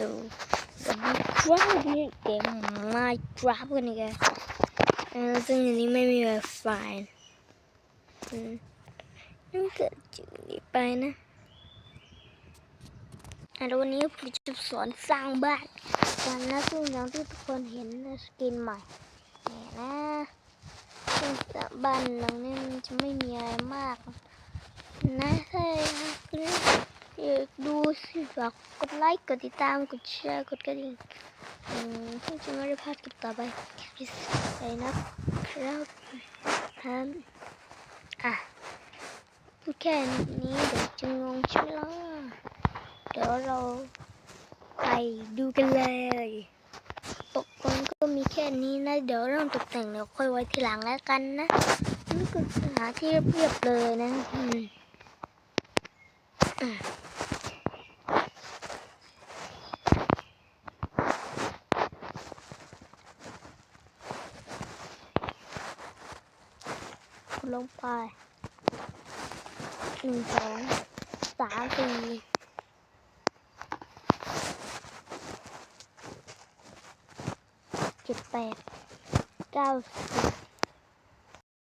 สู่กับครับวันนี้เกม Minecraft กันอีกแล้วเออซึ่งอันนี้ไม่มี Wi-Fi อืมนั่เกิดจุดนี้ไปนะแล้ววันนี้ผมจะสอนสร้างบ้านกันนะซึ่งอย่างที่ทุกคนเห็นนะสกินใหม่เนี่ยนะซึ่งบ้านหลังนี้มันจะไม่มีอะไรมากนะ ดูสิฝากกดไลค์ กดติดตาม กดแชร์ กดกระดิ่งเพื่อจะไม่ได้พลาดคลิปต่อไปไปนะครับครับอะพูดแค่นี้เดี๋ยวจะงงใช่ไหมล่ะเดี๋ยวเราไปดูกันเลยตกลงก็มีแค่นี้นะ เดี๋ยวเรื่องตกแต่งเดี๋ยวค่อยไว้ทีหลังแล้วกันนะนี่คือหาที่เรียบๆเลยนะอืม อะลงไปหนึ่งสองสามสี่เจ็ดแปดเก้าสิบ